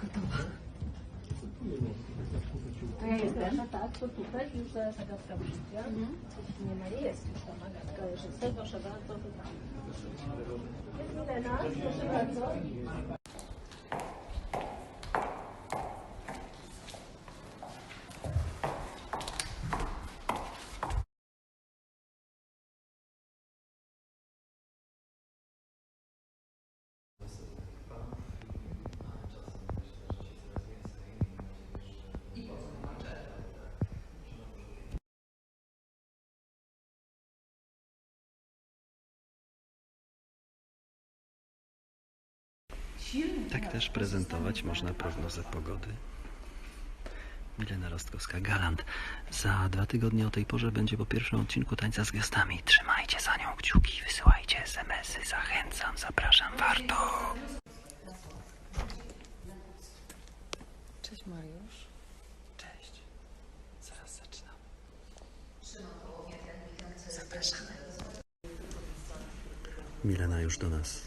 Gotowa. To ja jestem. Tak, to tutaj już zaraz Agatka przyjdzie. Nie ma, jest już tam Agatka Jeżyce. Proszę bardzo, pytam. Milena, proszę bardzo. Tak też prezentować można prognozę pogody. Milena Rostkowska-Galant. Za dwa tygodnie o tej porze będzie po pierwszym odcinku Tańca z Gwiazdami. Trzymajcie za nią kciuki, wysyłajcie smsy. Zachęcam, zapraszam, warto! Cześć Mariusz. Cześć. Zaraz zaczynamy. Zapraszamy. Milena już do nas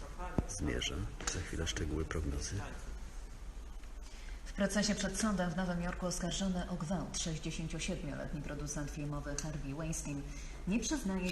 zmierza. Za chwilę szczegóły prognozy. W procesie przed sądem w Nowym Jorku oskarżony o gwałt 67-letni producent filmowy Harvey Weinstein nie przyznaje